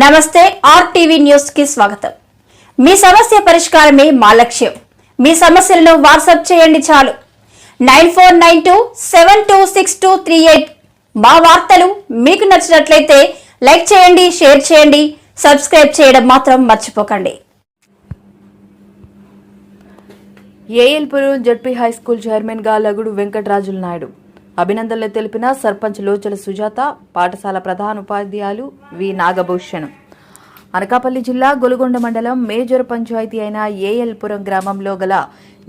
నమస్తే ఆర్టీవీ న్యూస్కి స్వాగతం. మీ సమస్య పరిష్కారమే మా లక్ష్యం. మీ సమస్యలను వాట్సాప్ చేయండి చాలు. Nine four nine two seven two six two three eight మా వార్తలు మీకు నచ్చినట్లయితే లైక్ చేయండి షేర్ చేయండి సబ్స్క్రైబ్ చేయడం మాత్రం మర్చిపోకండి. ఏఎల్పురం జడ్పీ హై స్కూల్ చైర్మన్గా లగుడు వెంకటరాజుల నాయుడు. అభినందనలు తెలిపిన సర్పంచ్ లోచల సుజాత పాఠశాల ప్రధాన ఉపాధ్యాయులు వి నాగభూషణం. అనకాపల్లి జిల్లా గొలుగొండ మండలం మేజర్ పంచాయతీ అయిన ఏఎల్పురం గ్రామంలో గల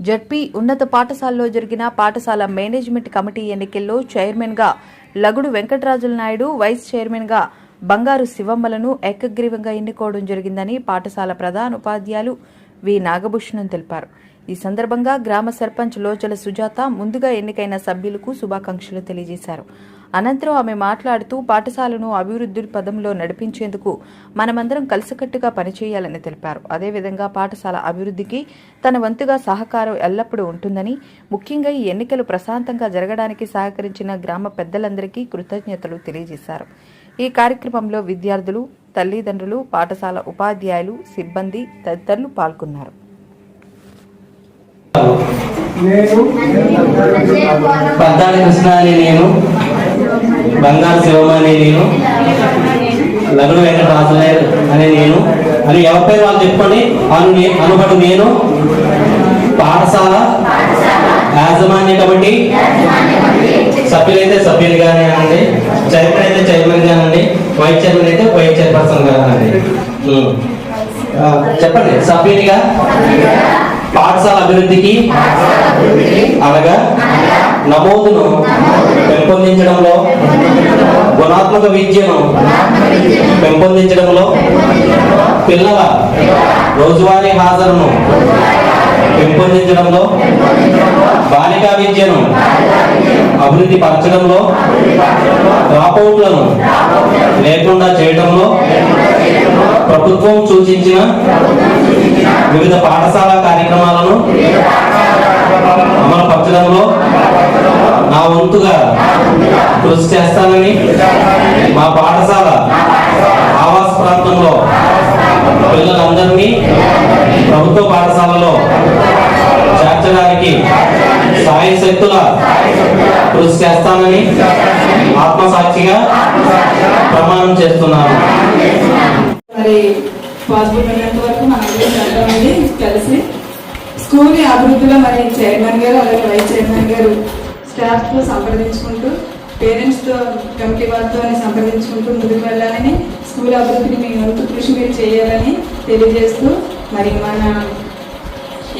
జడ్పీ ఉన్నత పాఠశాలలో జరిగిన పాఠశాల మేనేజ్మెంట్ కమిటీ ఎన్నికల్లో చైర్మన్గా లగుడు వెంకటరాజుల నాయుడు వైస్ చైర్మన్గా బంగారు శివమ్మలను ఏకగ్రీవంగా ఎన్నుకోవడం జరిగిందని పాఠశాల ప్రధాన ఉపాధ్యాయులు వి నాగభూషణం తెలిపారు. ఈ సందర్భంగా గ్రామ సర్పంచ్ లోచల సుజాత ముందుగా ఎన్నికైన సభ్యులకు శుభాకాంక్షలు తెలియజేశారు. అనంతరం ఆమె మాట్లాడుతూ పాఠశాలను అభివృద్ధి పదంలో నడిపించేందుకు మనమందరం కలిసికట్టుగా పనిచేయాలని తెలిపారు. అదేవిధంగా పాఠశాల అభివృద్ధికి తన వంతుగా సహకారం ఎల్లప్పుడూ ఉంటుందని ముఖ్యంగా ఈ ఎన్నికలు ప్రశాంతంగా జరగడానికి సహకరించిన గ్రామ పెద్దలందరికీ కృతజ్ఞతలు తెలియజేశారు. ఈ కార్యక్రమంలో విద్యార్థులు తల్లిదండ్రులు పాఠశాల ఉపాధ్యాయులు సిబ్బంది తదితరులు పాల్గొన్నారు. పద్దాడి కృష్ణ అని నేను బంగారు శివమని నేను లగ్న వెంకటరాజు అని నేను అని ఎవరి పేరు వాళ్ళు చెప్పుకొని అను అనుబడి నేను. పాఠశాల యాజమాన్య కమిటీ సభ్యులైతే సభ్యులుగానే అండి అనండి. చైర్మన్ అయితే చైర్మన్ కానండి వైస్ చైర్మన్ అయితే వైస్ చైర్పర్సన్ కానండి చెప్పండి సభ్యునిగా? పాఠశాల అభివృద్ధికి అనగా నమోదును పెంపొందించడంలో గుణాత్మక విద్యను పెంపొందించడంలో పిల్లల రోజువారీ హాజరును పెంపొందించడంలో బాలికా విద్యను అభివృద్ధి పరచడంలో డ్రాపౌట్లను లేకుండా చేయడంలో ప్రభుత్వం సూచించిన వివిధ పాఠశాల కార్యక్రమాలను అమలు పరచడంలో నా వంతుగా కృషి చేస్తానని మా పాఠశాల ఆవాస ప్రాంతంలో పిల్లలందరినీ ప్రభుత్వ పాఠశాలలో చేర్చడానికి సాయి శక్తుల కృషి చేస్తానని ఆత్మసాక్షిగా ప్రమాణం చేస్తున్నాను. మరి పాసిబుల్ అయినంత కలిసి స్కూల్ అభివృద్ధిలో మరి చైర్మన్ గారు అలాగే వైస్ చైర్మన్ గారు స్టాఫ్తో సంప్రదించుకుంటూ పేరెంట్స్తో కమిటీ వారితో సంప్రదించుకుంటూ ముందుకు వెళ్ళాలని స్కూల్ అభివృద్ధిని మీ వంతు కృషి మీరు చేయాలని తెలియజేస్తూ మరి మన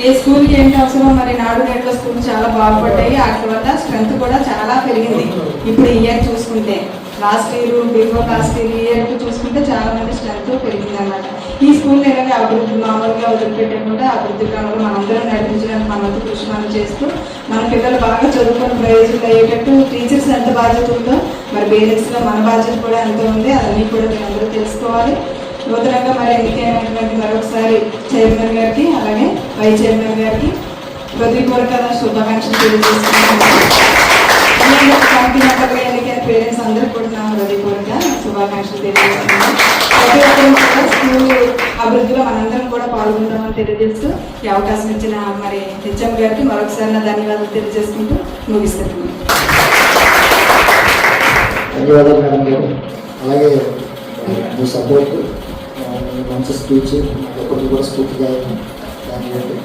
ఏ స్కూల్కి ఏంటి అవసరం మరి నాడు నేట్లో స్కూల్ చాలా బాగుపడ్డాయి. వాటి వల్ల స్ట్రెంత్ కూడా చాలా పెరిగింది. ఇప్పుడు ఇయర్ చూసుకుంటే. Last year before last year year చూసుకుంటే చాలా మంది స్ట్రెంత్ పెరిగింది అనమాట ఈ స్కూల్ ఇలాగే అభివృద్ధి మామూలుగా వదిలిపెట్టకుండా అభివృద్ధి క్రమంలో మనందరం నడిపించడానికి మన వంతు కృషి మనం చేస్తూ మన పిల్లలు బాగా చదువుకొని ప్రయోజనం అయ్యేటట్టు టీచర్స్ ఎంత బాధ్యత ఉందో మరి పేరెంట్స్లో మన బాధ్యత కూడా ఎంత ఉంది అన్నీ కూడా మీరు అందరూ తెలుసుకోవాలి. నూతనంగా మరి ఎన్నికైనటువంటి మరొకసారి చైర్మన్ గారికి అలాగే వైస్ చైర్మన్ గారికి హృదయపూర్వక శుభాకాంక్షలు తెలియజేస్తున్నాను. పేరెంట్స్ అందరూ కూడా నా హృదయపూర్వక శుభాకాంక్షలు తెలియజేస్తున్నాను. ప్రతి కూడా స్కూల్ అభివృద్ధిలో మనందరం కూడా పాల్గొందామని తెలియజేస్తూ ఈ అవకాశం ఇచ్చిన మరి హెచ్ఎం గారికి మరొకసారి నా ధన్యవాదాలు తెలియజేసుకుంటూ ముగిస్తున్నాను. ధన్యవాదాలు మేడం గారు. అలాగే మీ సపోర్ట్ మంచి స్పీచ్ ఒకటి కూడా స్ఫూర్తిగా దానివ్వండి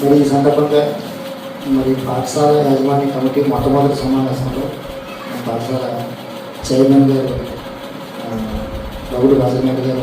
మరి ఈ సందర్భంగా మరి పాఠశాల యాజమాన్య కమిటీ మొట్టమొదటి సమావేశంలో పాఠశాల చైర్మన్ గారు రఘుడు రాజనాయుడు గారు